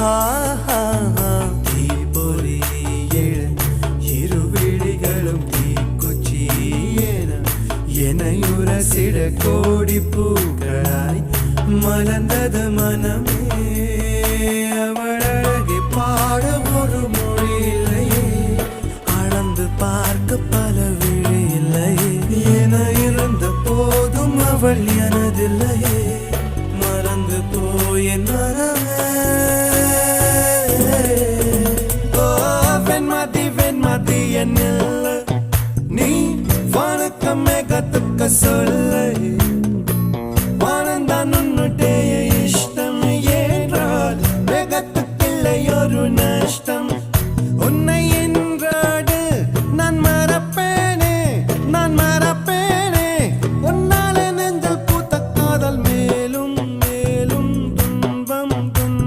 ஆஹா தீப்பொறி எழ இருவிழிகளும் தீக்குச்சி என எனையுரசிட கோடி பூக்களாய் மலர்ந்தது மனமே. அவள் அழகை பாட ஒரு மொழி இல்லையே. அளந்து பார்க்க பல விழி இல்லையே. என வெண்மதி வெண்மதி என்ன நீ வணக்கமே கத்துக்க சொல்லு. வானந்தான் உன்னுடைய இஷ்டம் ஏன்றால் வேகத்துக்கில்லை ஒரு நஷ்டம். உன்னை என்றாடு நான் மறப்பேனே நான் மற